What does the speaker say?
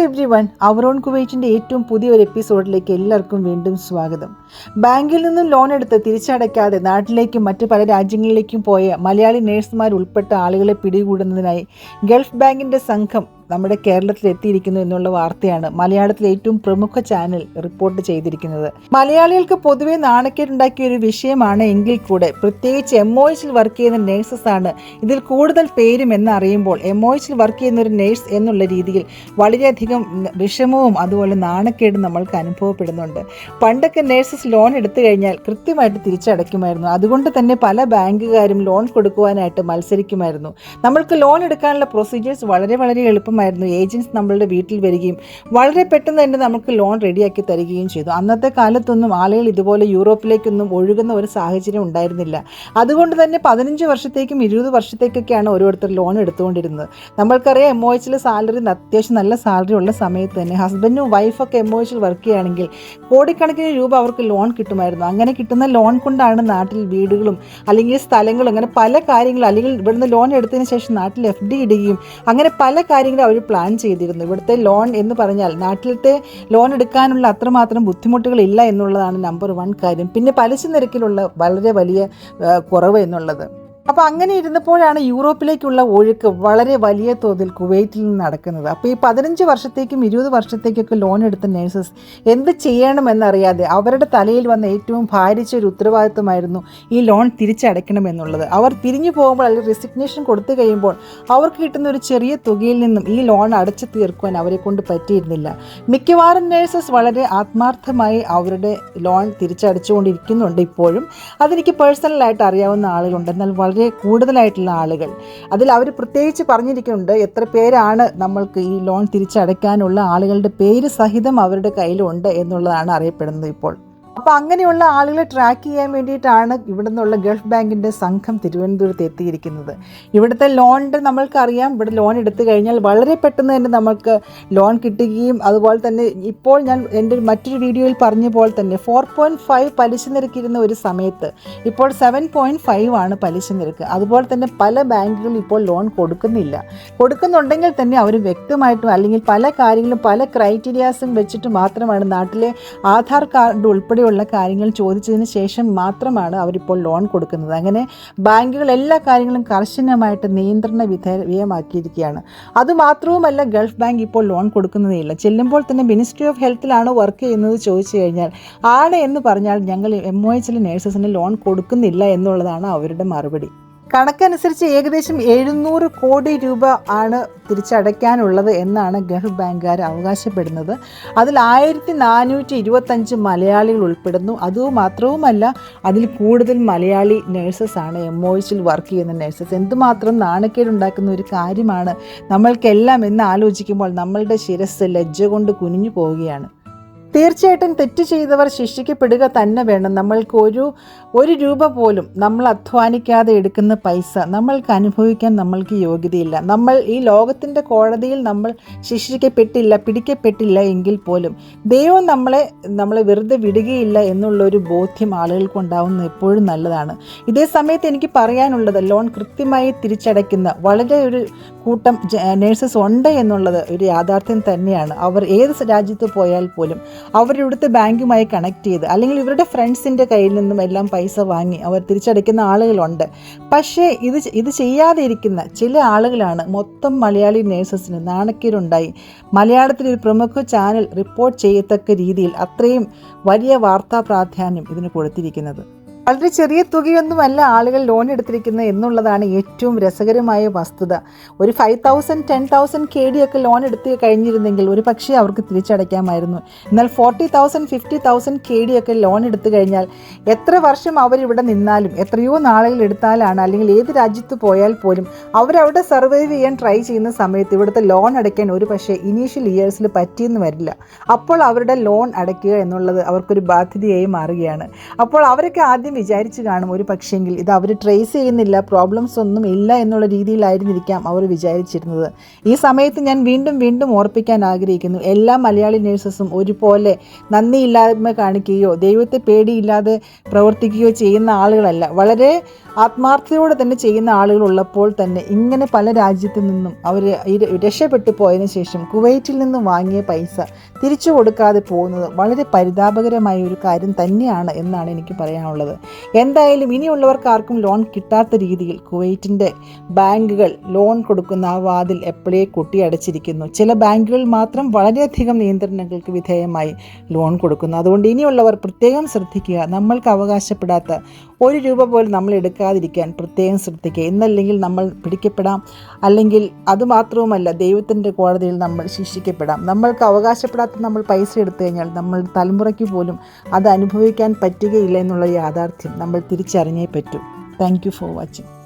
Every one our own കുവൈറ്റിന്റെ ഏറ്റവും പുതിയൊരു എപ്പിസോഡിലേക്ക് എല്ലാവർക്കും വീണ്ടും സ്വാഗതം. ബാങ്കിൽ നിന്നും ലോൺ എടുത്ത് തിരിച്ചടയ്ക്കാതെ നാട്ടിലേക്കും മറ്റ് പല രാജ്യങ്ങളിലേക്കും പോയ മലയാളി നേഴ്സുമാർ ഉൾപ്പെട്ട ആളുകളെ പിടികൂടുന്നതിനായി ഗൾഫ് ബാങ്കിന്റെ സംഘം നമ്മുടെ കേരളത്തിൽ എത്തിയിരിക്കുന്നു എന്നുള്ള വാർത്തയാണ് മലയാളത്തിലെ ഏറ്റവും പ്രമുഖ ചാനൽ റിപ്പോർട്ട് ചെയ്തിരിക്കുന്നത്. മലയാളികൾക്ക് പൊതുവെ നാണക്കേടുണ്ടാക്കിയ ഒരു വിഷയമാണ് എങ്കിൽ കൂടെ പ്രത്യേകിച്ച് എം ഒ വർക്ക് ചെയ്യുന്ന നേഴ്സസ് ആണ് ഇതിൽ കൂടുതൽ പേരും എന്നറിയുമ്പോൾ എം ഒ വർക്ക് ചെയ്യുന്ന ഒരു നേഴ്സ് എന്നുള്ള രീതിയിൽ വളരെയധികം വിഷമവും അതുപോലെ നാണക്കേടും നമ്മൾക്ക് അനുഭവപ്പെടുന്നുണ്ട്. പണ്ടൊക്കെ നേഴ്സസ് ലോൺ എടുത്തു കഴിഞ്ഞാൽ കൃത്യമായിട്ട് തിരിച്ചടയ്ക്കുമായിരുന്നു. അതുകൊണ്ട് തന്നെ പല ബാങ്കുകാരും ലോൺ കൊടുക്കുവാനായിട്ട് മത്സരിക്കുമായിരുന്നു. നമ്മൾക്ക് ലോൺ എടുക്കാനുള്ള പ്രൊസീജിയേഴ്സ് വളരെ വളരെ എളുപ്പമായിരുന്നു ഏജൻസ് നമ്മളുടെ വീട്ടിൽ വരികയും വളരെ പെട്ടെന്ന് തന്നെ നമുക്ക് ലോൺ റെഡിയാക്കി തരികയും ചെയ്തു. അന്നത്തെ കാലത്തൊന്നും ആളുകൾ ഇതുപോലെ യൂറോപ്പിലേക്കൊന്നും ഒഴുകുന്ന ഒരു സാഹചര്യം ഉണ്ടായിരുന്നില്ല. അതുകൊണ്ട് തന്നെ പതിനഞ്ച് വർഷത്തേക്കും ഇരുപത് വർഷത്തേക്കൊക്കെയാണ് ഓരോരുത്തർ ലോൺ എടുത്തുകൊണ്ടിരുന്നത്. നമ്മൾക്കറിയാം എം ഒ എച്ചിലെ സാലറി അത്യാവശ്യം നല്ല സാലറി ഉള്ള സമയത്ത് തന്നെ ഹസ്ബൻഡും വൈഫൊക്കെ എം ഒ എച്ചിൽ വർക്ക് ചെയ്യുകയാണെങ്കിൽ കോടിക്കണക്കിന് രൂപ അവർക്ക് ലോൺ കിട്ടുമായിരുന്നു. അങ്ങനെ കിട്ടുന്ന ലോൺ കൊണ്ടാണ് നാട്ടിൽ വീടുകളും അല്ലെങ്കിൽ സ്ഥലങ്ങളും അങ്ങനെ പല കാര്യങ്ങളും അല്ലെങ്കിൽ ഇവിടുന്ന് ലോൺ എടുത്തതിന് ശേഷം നാട്ടിൽ എഫ് ഡി ഇടുകയും അങ്ങനെ പല കാര്യങ്ങളും അവർ പ്ലാൻ ചെയ്തിരുന്നു. ഇവിടുത്തെ ലോൺ എന്ന് പറഞ്ഞാൽ നാട്ടിലത്തെ ലോൺ എടുക്കാനുള്ള അത്രമാത്രം ബുദ്ധിമുട്ടുകളില്ല എന്നുള്ളതാണ് നമ്പർ വൺ കാര്യം. പിന്നെ പലിശ നിരക്കിലുള്ള വളരെ വലിയ കുറവ് എന്നുള്ളത്. അപ്പോൾ അങ്ങനെ ഇരുന്നപ്പോഴാണ് യൂറോപ്പിലേക്കുള്ള ഒഴുക്ക് വളരെ വലിയ തോതിൽ കുവൈറ്റിൽ നിന്ന് നടക്കുന്നത്. അപ്പോൾ ഈ പതിനഞ്ച് വർഷത്തേക്കും ഇരുപത് വർഷത്തേക്കൊക്കെ ലോൺ എടുത്ത നേഴ്സസ് എന്ത് ചെയ്യണമെന്നറിയാതെ അവരുടെ തലയിൽ വന്ന ഏറ്റവും ഭാരിച്ച ഒരു ഉത്തരവാദിത്വമായിരുന്നു ഈ ലോൺ തിരിച്ചടയ്ക്കണമെന്നുള്ളത് അവർ പിരിഞ്ഞു പോകുമ്പോൾ അല്ലെങ്കിൽ റെസിഗ്നേഷൻ കൊടുത്തു കഴിയുമ്പോൾ അവർക്ക് കിട്ടുന്ന ഒരു ചെറിയ തുകയിൽ നിന്നും ഈ ലോൺ അടച്ചു തീർക്കുവാൻ അവരെ കൊണ്ട് പറ്റിയിരുന്നില്ല. മിക്കവാറും നേഴ്സസ് വളരെ ആത്മാർത്ഥമായി അവരുടെ ലോൺ തിരിച്ചടച്ചുകൊണ്ടിരിക്കുന്നുണ്ട് ഇപ്പോഴും. അതെനിക്ക് പേഴ്സണലായിട്ട് അറിയാവുന്ന ആളുകളുണ്ട്. എന്നാൽ വളരെ കൂടുതലായിട്ടുള്ള ആളുകൾ. അതിൽ അവർ പ്രത്യേകിച്ച് പറഞ്ഞിരിക്കുന്നുണ്ട് എത്ര പേരാണ് നമ്മൾക്ക് ഈ ലോൺ തിരിച്ചടയ്ക്കാനുള്ള ആളുകളുടെ പേര് സഹിതം അവരുടെ കയ്യിലുണ്ട് എന്നുള്ളതാണ് അറിയപ്പെടുന്നത് ഇപ്പോൾ. അപ്പോൾ അങ്ങനെയുള്ള ആളുകളെ ട്രാക്ക് ചെയ്യാൻ വേണ്ടിയിട്ടാണ് ഇവിടെ നിന്നുള്ള ഗൾഫ് ബാങ്കിന്റെ സംഘം തിരുവനന്തപുരത്ത് എത്തിയിരിക്കുന്നത്. ഇവിടുത്തെ ലോണിന്റെ നമ്മൾക്കറിയാം. ഇവിടെ ലോൺ എടുത്തു കഴിഞ്ഞാൽ വളരെ പെട്ടെന്ന് തന്നെ നമുക്ക് ലോൺ കിട്ടുകയും അതുപോലെ തന്നെ ഇപ്പോൾ ഞാൻ എന്റെ മറ്റൊരു വീഡിയോയിൽ പറഞ്ഞ പോലെ തന്നെ ഫോർ പോയിന്റ് ഫൈവ് പലിശ നിരക്കിരുന്ന ഒരു സമയത്ത് ഇപ്പോൾ സെവൻ പോയിന്റ് ഫൈവ് ആണ് പലിശ നിരക്ക്. അതുപോലെ തന്നെ പല ബാങ്കുകളും ഇപ്പോൾ ലോൺ കൊടുക്കുന്നില്ല. കൊടുക്കുന്നുണ്ടെങ്കിൽ തന്നെ അവർ വ്യക്തമായിട്ടും അല്ലെങ്കിൽ പല കാര്യങ്ങളും പല ക്രൈറ്റീരിയാസും വെച്ചിട്ട് മാത്രമാണ് നാട്ടിലെ ആധാർ കാർഡ് ഉൾപ്പെടെയുള്ള കാര്യങ്ങൾ ചോദിച്ചതിന് ശേഷം മാത്രമാണ് അവരിപ്പോൾ ലോൺ കൊടുക്കുന്നത്. അങ്ങനെ ബാങ്കുകൾ എല്ലാ കാര്യങ്ങളും കർശനമായിട്ട് നിയന്ത്രണ വിധേയമാക്കിയിരിക്കുകയാണ്. അതുമാത്രവുമല്ല ഗൾഫ് ബാങ്ക് ഇപ്പോൾ ലോൺ കൊടുക്കുന്നതേയില്ല. ചെല്ലുമ്പോൾ തന്നെ മിനിസ്ട്രി ഓഫ് ഹെൽത്തിലാണ് വർക്ക് ചെയ്യുന്നത് ചോദിച്ചു കഴിഞ്ഞാൽ ആണ് എന്ന് പറഞ്ഞാൽ ഞങ്ങൾ എം ഒ എച്ചിലെ നേഴ്സസിന് ലോൺ കൊടുക്കുന്നില്ല എന്നുള്ളതാണ് അവരുടെ മറുപടി. കണക്കനുസരിച്ച് ഏകദേശം എഴുന്നൂറ് കോടി രൂപ ആണ് തിരിച്ചടയ്ക്കാനുള്ളത് എന്നാണ് ഗൾഫ് ബാങ്കുകാർ അവകാശപ്പെടുന്നത്. അതിൽ ആയിരത്തി നാനൂറ്റി ഇരുപത്തഞ്ച് മലയാളികൾ ഉൾപ്പെടുന്നു. അതുമാത്രവുമല്ല അതിൽ കൂടുതൽ മലയാളി നേഴ്സസ് ആണ് എം ഒ വർക്ക് ചെയ്യുന്ന നേഴ്സസ്. എന്തുമാത്രം നാണക്കേടുണ്ടാക്കുന്ന ഒരു കാര്യമാണ്. നമ്മൾക്കെല്ലാം എന്ന് ആലോചിക്കുമ്പോൾ നമ്മളുടെ ശിരസ് ലജ്ജ കൊണ്ട് കുനിഞ്ഞു പോവുകയാണ്. തീർച്ചയായിട്ടും തെറ്റ് ചെയ്തവർ ശിക്ഷിക്കപ്പെടുക തന്നെ വേണം. നമ്മൾക്ക് ഒരു ഒരു രൂപ പോലും നമ്മൾ അധ്വാനിക്കാതെ എടുക്കുന്ന പൈസ നമ്മൾക്ക് അനുഭവിക്കാൻ നമ്മൾക്ക് യോഗ്യതയില്ല. നമ്മൾ ഈ ലോകത്തിന്റെ കോടതിയിൽ നമ്മൾ ശിക്ഷിക്കപ്പെട്ടില്ല പിടിക്കപ്പെട്ടില്ല എങ്കിൽ പോലും ദൈവം നമ്മളെ നമ്മളെ വെറുതെ വിടുകയില്ല എന്നുള്ളൊരു ബോധ്യം ആളുകൾക്ക് ഉണ്ടാവുന്ന എപ്പോഴും നല്ലതാണ്. ഇതേ സമയത്ത് എനിക്ക് പറയാനുള്ളത് ലോൺ കൃത്യമായി തിരിച്ചടയ്ക്കുന്ന വളരെ ഒരു കൂട്ടം നേഴ്സസ് ഉണ്ട് എന്നുള്ളത് ഒരു യാഥാർത്ഥ്യം തന്നെയാണ്. അവർ ഏത് രാജ്യത്ത് പോയാൽ പോലും അവരിവിടുത്തെ ബാങ്കുമായി കണക്ട് ചെയ്ത് അല്ലെങ്കിൽ ഇവരുടെ ഫ്രണ്ട്സിന്റെ കയ്യിൽ നിന്നും എല്ലാം പൈസ വാങ്ങി അവർ തിരിച്ചടയ്ക്കുന്ന ആളുകളുണ്ട്. പക്ഷേ ഇത് ഇത് ചെയ്യാതെ ഇരിക്കുന്ന ചില ആളുകളാണ് മൊത്തം മലയാളി നേഴ്സസിന് നാണക്കേടുണ്ടായി. മലയാളത്തിൽ ഒരു പ്രമുഖ ചാനൽ റിപ്പോർട്ട് ചെയ്യത്തക്ക രീതിയിൽ അത്രയും വലിയ വാർത്താ പ്രാധാന്യം ഇതിന് കൊടുത്തിരിക്കുന്നത്. വളരെ ചെറിയ തുകയൊന്നുമല്ല ആളുകൾ ലോൺ എടുത്തിരിക്കുന്നത് എന്നുള്ളതാണ് ഏറ്റവും രസകരമായ വസ്തുത. ഒരു five thousand ten thousand K D ഒക്കെ ലോൺ എടുത്ത് കഴിഞ്ഞിരുന്നെങ്കിൽ ഒരു പക്ഷേ അവർക്ക് തിരിച്ചടയ്ക്കാമായിരുന്നു. എന്നാൽ forty thousand fifty thousand K D ഒക്കെ ലോൺ എടുത്തു കഴിഞ്ഞാൽ എത്ര വർഷം അവരിവിടെ നിന്നാലും എത്രയോ നാളുകൾ എടുത്താലാണ് അല്ലെങ്കിൽ ഏത് രാജ്യത്ത് പോയാൽ പോലും അവരവിടെ സർവൈവ് ചെയ്യാൻ ട്രൈ ചെയ്യുന്ന സമയത്ത് ഇവിടുത്തെ ലോൺ അടയ്ക്കാൻ ഒരു പക്ഷേ ഇനീഷ്യൽ ഇയേഴ്സിൽ പറ്റിയെന്ന് വരില്ല. അപ്പോൾ അവരുടെ ലോൺ അടയ്ക്കുക എന്നുള്ളത് അവർക്കൊരു ബാധ്യതയായി മാറുകയാണ്. അപ്പോൾ അവരൊക്കെ ആദ്യമേ അവരാദ്യം വിചാരിച്ചു കാണും ഒരു പക്ഷേങ്കിൽ ഇത് അവർ ട്രേസ് ചെയ്യുന്നില്ല പ്രോബ്ലംസ് ഒന്നും ഇല്ല എന്നുള്ള രീതിയിലായിരുന്നിരിക്കാം അവർ വിചാരിച്ചിരുന്നത്. ഈ സമയത്ത് ഞാൻ വീണ്ടും വീണ്ടും ഓർപ്പിക്കാൻ ആഗ്രഹിക്കുന്നു. എല്ലാ മലയാളി നേഴ്സസും ഒരുപോലെ നന്ദിയില്ലായ്മ കാണിക്കുകയോ ദൈവത്തെ പേടിയില്ലാതെ പ്രവർത്തിക്കുകയോ ചെയ്യുന്ന ആളുകളല്ല. വളരെ ആത്മാർത്ഥതയോടെ തന്നെ ചെയ്യുന്ന ആളുകളുള്ളപ്പോൾ തന്നെ ഇങ്ങനെ പല രാജ്യത്തു നിന്നും അവർ രക്ഷപ്പെട്ടു പോയതിനു ശേഷം കുവൈറ്റിൽ നിന്ന് വാങ്ങിയ പൈസ തിരിച്ചു കൊടുക്കാതെ പോകുന്നത് വളരെ പരിതാപകരമായ ഒരു കാര്യം തന്നെയാണ് എന്നാണ് എനിക്ക് പറയാനുള്ളത്. എന്തായാലും ഇനിയുള്ളവർക്ക് ആർക്കും ലോൺ കിട്ടാത്ത രീതിയിൽ കുവൈറ്റിന്റെ ബാങ്കുകൾ ലോൺ കൊടുക്കുന്ന ആ വാതിൽ എപ്പോഴേ കൊട്ടിയടച്ചിരിക്കുന്നു. ചില ബാങ്കുകൾ മാത്രം വളരെയധികം നിയന്ത്രണങ്ങൾക്ക് വിധേയമായി ലോൺ കൊടുക്കുന്നു. അതുകൊണ്ട് ഇനിയുള്ളവർ പ്രത്യേകം ശ്രദ്ധിക്കുക. നമ്മൾക്ക് അവകാശപ്പെടാത്ത ഒരു രൂപ പോലും നമ്മൾ എടുക്കാതിരിക്കാൻ പ്രത്യേകം ശ്രദ്ധിക്കുക. ഇന്നല്ലെങ്കിൽ നമ്മൾ പിടിക്കപ്പെടാം. അല്ലെങ്കിൽ അതുമാത്രവുമല്ല ദൈവത്തിന്റെ കോടതിയിൽ നമ്മൾ ശിക്ഷിക്കപ്പെടാം. നമ്മൾക്ക് അവകാശപ്പെടാത്ത നമ്മൾ പൈസ എടുത്തു കഴിഞ്ഞാൽ നമ്മൾ തലമുറയ്ക്ക് പോലും അത് അനുഭവിക്കാൻ പറ്റുകയില്ല എന്നുള്ള യാഥാർത്ഥ്യം നമ്മൾ തിരിച്ചറിഞ്ഞേ പറ്റൂ. Thank for watching